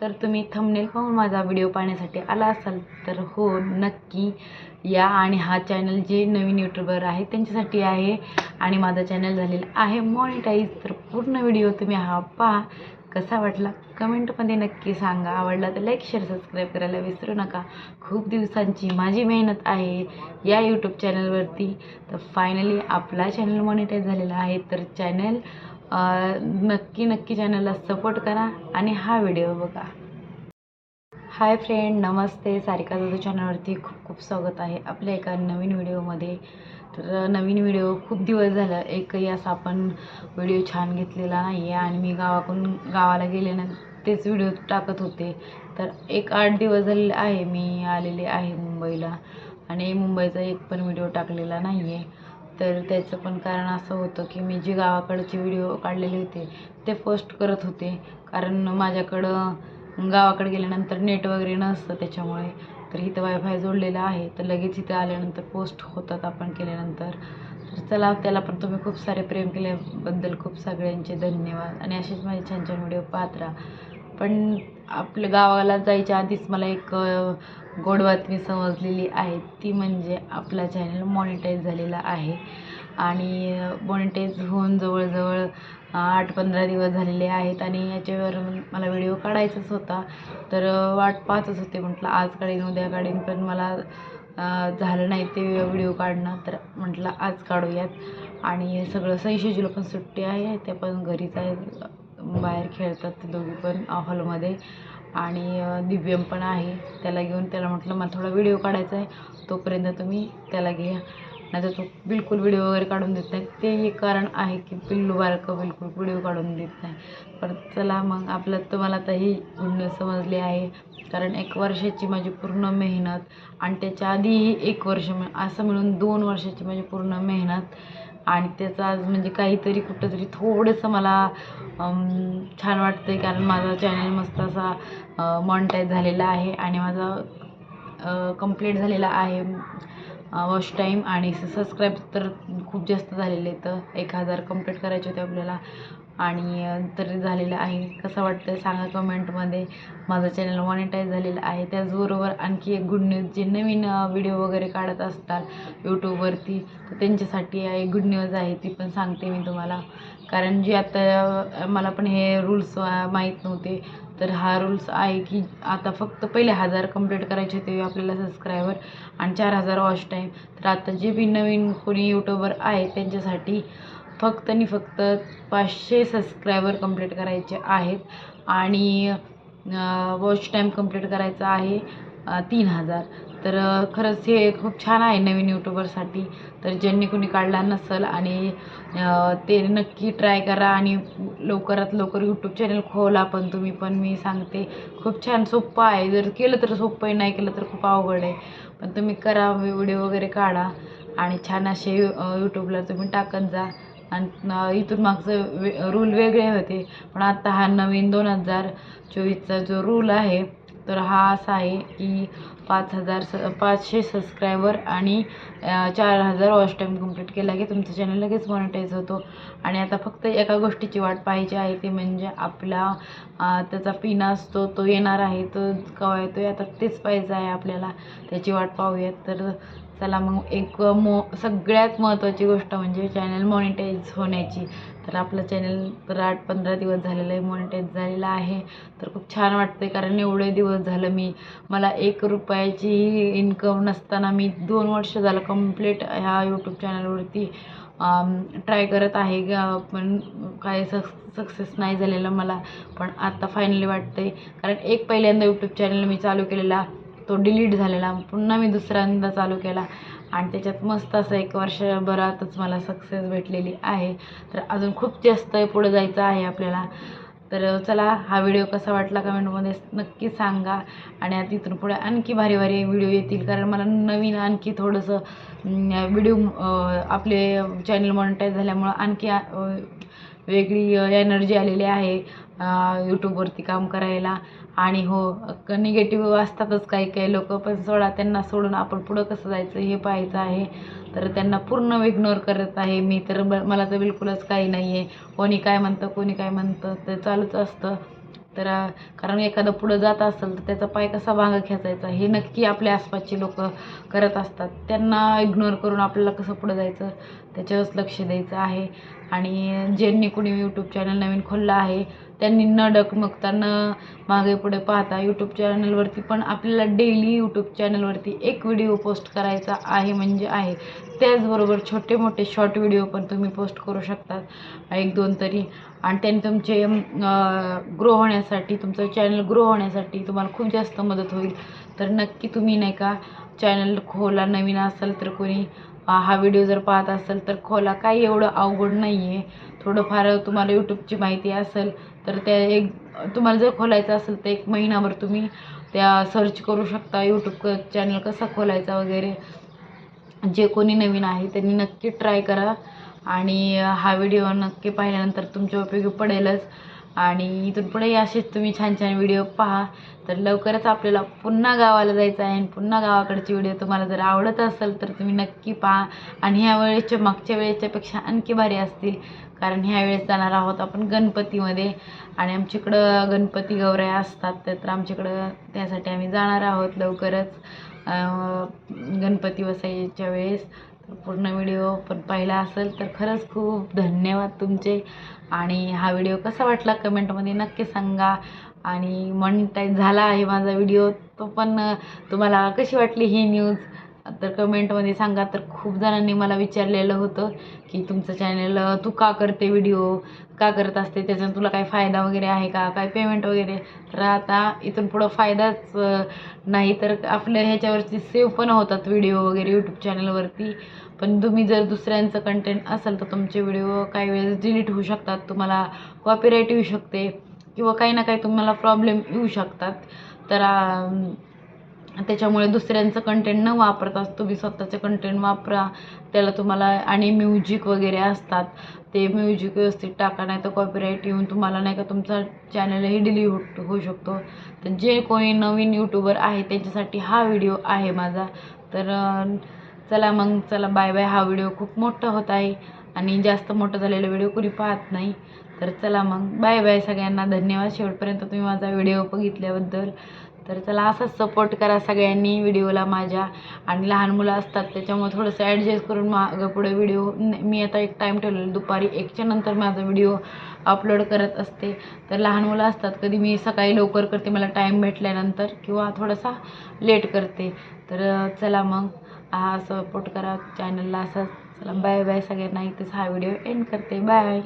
तर तुम्ही थंबनेल पाहून माझा व्हिडिओ पाहण्यासाठी आला असाल तर हो नक्की या. आणि हा चॅनल जे नवीन यूट्यूबर आहे त्यांच्यासाठी आहे. आणि माझा चॅनल झालेला आहे मॉनिटाईज तर पूर्ण व्हिडिओ तुम्ही हा पहा. कसा वाटला? कमेंटमध्ये नक्की सांगा. आवडला तर लाईक शेअर सबस्क्राईब करायला विसरू नका. खूप दिवसांची माझी मेहनत आहे या यूट्यूब चॅनलवरती तर फायनली आपला चॅनल मॉनिटाईज झालेला आहे. तर चॅनल नक्की नक्की चॅनलला सपोर्ट करा आणि हा व्हिडिओ बघा. हाय फ्रेंड नमस्ते. सारिका जाधव चॅनलवरती खूप खूप स्वागत आहे. आपल्या एका नवीन व्हिडिओमध्ये तर नवीन व्हिडिओ खूप दिवस झाला. एकही असा आपण व्हिडिओ छान घेतलेला नाही आहे आणि मी गावाकडून गावाला गेल्यानं तेच व्हिडिओ टाकत होते. तर एक आठ दिवस झालेले आहे मी आलेले आहे मुंबईला. आणि मुंबईचा एक पण व्हिडिओ टाकलेला नाही आहे तर त्याचं पण कारण असं होतं की मी जी गावाकडचे व्हिडिओ काढलेले होते ते पोस्ट करत होते. कारण माझ्याकडं गावाकडे गेल्यानंतर नेट वगैरे नसतं त्याच्यामुळे. तर इथं वायफाय जोडलेलं आहे. तर लगेच इथं आल्यानंतर पोस्ट होतात आपण केल्यानंतर. तर चला त्याला पण तुम्ही खूप सारे प्रेम केल्याबद्दल खूप सगळ्यांचे धन्यवाद. आणि असेच माझे छान छान व्हिडिओ पाहत राहा. पण आपलं गावाला जायच्या आधीच मला एक गोड बातमी समजलेली आहे. ती म्हणजे आपला चॅनल मॉनिटाईज झालेला आहे. आणि मॉनिटाईज होऊन जवळजवळ आठ पंधरा दिवस झालेले आहेत आणि याच्यावर मला व्हिडिओ काढायचाच होता. तर वाट पाहतच होते. म्हटलं आज काढीन उद्या काढीन पण मला झालं नाही ते व्हिडिओ काढणं. तर म्हटलं आज काढूयात. आणि सगळं सैशूजीला पण सुट्टी आहे. ते पण घरीच आहे. बाहेर खेळतात ते दोघी पण हॉलमध्ये. आणि दिव्यम पण आहे त्याला घेऊन त्याला म्हटलं मला थोडा व्हिडिओ काढायचा आहे तोपर्यंत तुम्ही त्याला घ्या. नाही तर तो बिलकुल व्हिडिओ वगैरे काढून देत नाही. ते एक कारण आहे की पिल्लू बारकं बिलकुल व्हिडिओ काढून देत नाही. पण चला मग आपलं तुम्हाला तर ही गुण समजली आहे. कारण एक वर्षाची माझी पूर्ण मेहनत आणि त्याच्या आधीही एक वर्ष असं मिळून दोन वर्षाची माझी पूर्ण मेहनत आणि त्याचा आज म्हणजे काहीतरी कुठंतरी थोडंसं मला छान वाटतं आहे कारण माझा चॅनल मस्त असा मॉनिटाईज झालेला आहे आणि माझा कंप्लीट झालेला आहे वॉच टाईम आणि सबस्क्राईब तर खूप जास्त झालेले तर एक हजार कंप्लीट करायचे होते आपल्याला. आणि तर झालेलं आहे. कसं वाटतं सांगा कमेंटमध्ये. माझं चॅनल मॉनिटाईज झालेलं आहे. त्याचबरोबर आणखी एक गुड न्यूज जे नवीन व्हिडिओ वगैरे काढत असतात यूट्यूबवरती तर त्यांच्यासाठी एक गुड न्यूज आहे ती पण सांगते मी तुम्हाला. कारण जे आता मला पण हे रूल्स माहीत नव्हते. तर हा रूल्स आहे की आता फक्त पहिले हजार कंप्लीट करायचे होते आपल्याला सबस्क्रायबर आणि चार हजार वॉच टाईम तर आता जे बी नवीन कोणी यूट्यूबर आहे त्यांच्यासाठी फक्त आणि फक्त पाचशे सबस्क्रायबर कंप्लीट करायचे आहेत. आणि वॉच टाईम कंप्लीट करायचा आहे तीन हजार. तर खरंच हे खूप छान आहे नवीन यूट्यूबरसाठी तर ज्यांनी कोणी काढला नसेल आणि ते नक्की ट्राय करा आणि लवकरात लवकर यूट्यूब चॅनल खोला पण तुम्ही पण. मी सांगते खूप छान सोप्पं आहे. जर केलं तर सोपं आहे नाही केलं तर खूप अवघड आहे. पण तुम्ही करा व्हिडिओ वगैरे काढा आणि छान असे यूट्यूबला तुम्ही टाकत जा. आणि इथून मागचं वे रूल वेगळे होते. पण आत्ता हा नवीन दोन हजार चोवीसचा जो रूल आहे तर हा असा आहे की पाच हजार स पाचशे सबस्क्रायबर आणि चार हजार वॉच टाईम कंप्लीट केला की तुमचं चॅनल लगेच मॉनिटाईज होतो. आणि आता फक्त एका गोष्टीची वाट पाहिजे आहे ती म्हणजे आपला त्याचा पिन असतो तो येणार आहे तो केव्हा येतो आहे आता तेच पाहिजे आहे आपल्याला. त्याची वाट पाहूयात. तर चला मग एक मो सगळ्यात महत्त्वाची गोष्ट म्हणजे चॅनल मॉनिटाईज होण्याची. तर आपलं चॅनल तर आठ पंधरा दिवस झालेलं आहे मॉनिटाईज झालेलं आहे. तर खूप छान वाटतं आहे कारण एवढे दिवस झालं मी मला एक रुपयाची इन्कम नसताना मी दोन वर्ष झालं कंप्लीट ह्या यूट्यूब चॅनलवरती ट्राय करत आहे. पण काय सक्स सक्सेस नाही झालेलं मला. पण आता फायनली वाटतं आहे कारण एक पहिल्यांदा यूट्यूब चॅनल मी चालू केलेला तो डिलीट झालेला. पुन्हा मी दुसऱ्यांदा चालू केला. आणि त्याच्यात मस्त असं एक वर्षभरातच मला सक्सेस भेटलेली आहे. तर अजून खूप जास्त पुढं जायचं आहे आपल्याला. तर चला हा व्हिडिओ कसा वाटला कमेंटमध्ये नक्की सांगा. आणि आता इथून पुढे आणखी भारी भारी व्हिडिओ येतील. कारण मला नवीन आणखी थोडंसं व्हिडिओ आपले चॅनल मॉनिटाईज झाल्यामुळं आणखी वेगळी एनर्जी आलेली आहे यूट्यूबवरती काम करायला. आणि हो निगेटिव्ह असतातच काही काही लोक पण सोडा त्यांना सोडून आपण पुढं कसं जायचं हे पाहायचं आहे. तर त्यांना पूर्ण इग्नोर करत आहे. मी तर ब मला तर बिलकुलच काही नाही आहे कोणी काय म्हणतं कोणी काय म्हणतं ते चालूच असतं. तर कारण एखादं पुढं जात असेल तर त्याचा पाय कसा मागं खेचायचा? हे नक्की आपल्या आसपासचे लोक करत असतात. त्यांना इग्नोर करून आपल्याला कसं पुढं जायचं? त्याच्यावरच लक्ष द्यायचं आहे. आणि ज्यांनी कोणी यूट्यूब चॅनल नवीन खोललं आहे त्यांनी न डगमगता न मागे पुढे पाहता यूट्यूब चॅनलवरती पण आपल्याला डेली यूट्यूब चॅनलवरती एक व्हिडिओ पोस्ट करायचा आहे म्हणजे आहे. त्याचबरोबर छोटे मोठे शॉर्ट व्हिडिओ पण तुम्ही पोस्ट करू शकतात. एक दोन तरी. आणि त्यांनी तुमचे ग्रो होण्यासाठी तुमचं चॅनल ग्रो होण्यासाठी तुम्हाला खूप जास्त मदत होईल. तर नक्की तुम्ही नाही का चॅनल खोला नवीन असाल तर कोणी हा व्हिडिओ जर पाहत असेल तर खोला काही एवढं अवघड नाही आहे थोडंफार तुम्हाला यूट्यूबची माहिती असेल तर त्या एक तुम्हाला जर खोलायचं असेल तर एक महिनाभर तुम्ही त्या सर्च करू शकता. यूट्यूब चॅनल कसा खोलायचा वगैरे. जे कोणी नवीन आहे त्यांनी नक्की ट्राय करा. आणि हा व्हिडिओ नक्की पाहिल्यानंतर तुमच्या उपयोगी पडेलच. आणि इथून पुढेही असेच तुम्ही छान छान व्हिडिओ पहा. तर लवकरच आपल्याला पुन्हा गावाला जायचं आहे आणि पुन्हा गावाकडचे व्हिडिओ तुम्हाला जर आवडत असेल तर तुम्ही नक्की पहा. आणि ह्या वेळेच्या मागच्या वेळेच्यापेक्षा आणखी भारी असतील कारण ह्या वेळेस जाणार आहोत आपण गणपतीमध्ये. आणि आमच्याकडं गणपती गौऱ्या असतात तर आमच्याकडं त्यासाठी आम्ही जाणार आहोत लवकरच गणपती बसायच्या वेळेस. पूर्ण व्हिडिओ पण पाहिला असेल तर खरंच खूप धन्यवाद तुमचे. आणि हा व्हिडिओ कसा वाटला कमेंटमध्ये नक्की सांगा. आणि मॉनिटाईज झाला आहे माझा व्हिडिओ तो पण तुम्हाला कशी वाटली ही न्यूज तर कमेंटमध्ये सांगा तर खूप जणांनी मला विचारलेलं होतं की तुमचं चॅनल तू का करते व्हिडिओ का करत असते? त्याच्यानं तुला काही फायदा वगैरे आहे का? काय पेमेंट वगैरे? तर आता इथून पुढं फायदाच नाही. तर आपल्या ह्याच्यावरती सेव्ह पण होतात व्हिडिओ वगैरे यूट्यूब चॅनलवरती पण तुम्ही जर दुसऱ्यांचं कंटेंट असेल तर तुमचे व्हिडिओ काही वेळेस डिलीट होऊ शकतात. तुम्हाला कॉपीराईट येऊ शकते किंवा काही ना काही तुम्हाला प्रॉब्लेम येऊ शकतात. तर त्याच्यामुळे दुसऱ्यांचं कंटेंट न वापरताच तुम्ही स्वतःचं कंटेंट वापरा. त्याला तुम्हाला आणि म्युझिक वगैरे असतात ते म्युझिक व्यवस्थित टाका नाही तर कॉपीराईट येऊन तुम्हाला नाही का तुमचा चॅनलही डिलीट होऊ शकतो. तर जे कोणी नवीन यूट्यूबर आहे त्यांच्यासाठी हा व्हिडिओ आहे माझा. तर चला मग चला बाय बाय हा व्हिडिओ खूप मोठा होत आहे आणि जास्त मोठं झालेला व्हिडिओ कुणी पाहत नाही. तर चला मग बाय बाय सगळ्यांना. धन्यवाद. शेवटपर्यंत तुम्ही माझा व्हिडिओ बघितल्याबद्दल. तर चला असंच सपोर्ट करा सगळ्यांनी व्हिडिओला माझ्या. आणि लहान मुलं असतात त्याच्यामुळे थोडंसं ॲडजस्ट करून मागं पुढे व्हिडिओ मी आता एक टाईम ठेवलेला दुपारी एकच्या नंतर माझा व्हिडिओ अपलोड करत असते. तर लहान मुलं असतात कधी मी सकाळी लवकर करते मला टाईम भेटल्यानंतर किंवा थोडासा लेट करते. तर चला मग हा सपोर्ट करा चॅनलला असंच चला बाय बाय सगळ्यांना. इथेच हा व्हिडिओ एंड करते. बाय